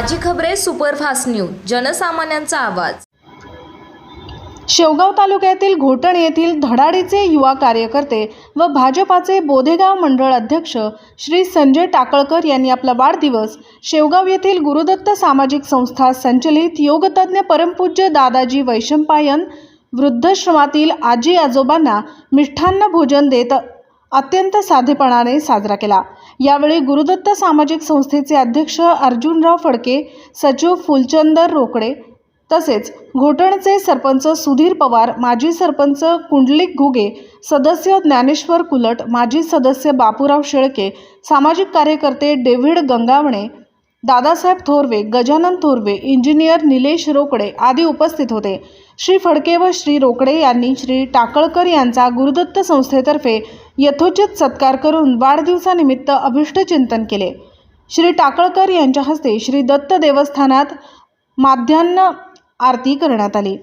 आहे superfast news जनसामान्यांचा आवाज. शेवगाव तालुक्यातील घोटण येथील धडाडीचे युवा कार्यकर्ते व भाजपाचे बोधेगाव मंडळ अध्यक्ष श्री संजय टाकळकर यांनी आपला वाढदिवस शेवगाव येथील गुरुदत्त सामाजिक संस्था संचलित योगतज्ञ परमपूज्य दादाजी वैशंपायन वृद्धाश्रमातील आजी आजोबांना मिष्ठान्न भोजन देत अत्यंत साधेपणाने साजरा केला. यावेळी गुरुदत्त सामाजिक संस्थेचे अध्यक्ष अर्जुनराव फडके सचिव फुलचंदर रोकडे तसेच घोटणचे सरपंच सुधीर पवार माजी सरपंच कुंडलिक घुगे सदस्य ज्ञानेश्वर कुलट माजी सदस्य बापूराव शेळके सामाजिक कार्यकर्ते डेव्हिड गंगावणे दादासाहेब थोरवे गजानन थोरवे इंजिनियर निलेश रोकडे आदी उपस्थित होते. श्री फडके व श्री रोकडे यांनी श्री टाकळकर यांचा गुरुदत्त संस्थेतर्फे यथोचित सत्कार करून वाढदिवसानिमित्त अभिष्टचिंतन केले. श्री टाकळकर यांच्या हस्ते श्री दत्त देवस्थानात माध्यान्ह आरती करण्यात आली.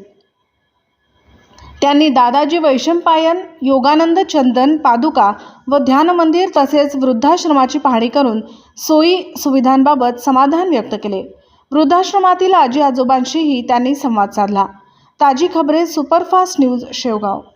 त्यांनी दादाजी वैशंपायन योगानंद चंदन पादुका व ध्यान मंदिर तसेच वृद्धाश्रमाची पाहणी करून सोयी सुविधांबाबत समाधान व्यक्त केले. वृद्धाश्रमातील आजी आजोबांशीही त्यांनी संवाद साधला. ताजी खबरे सुपरफास्ट न्यूज शेवगाव.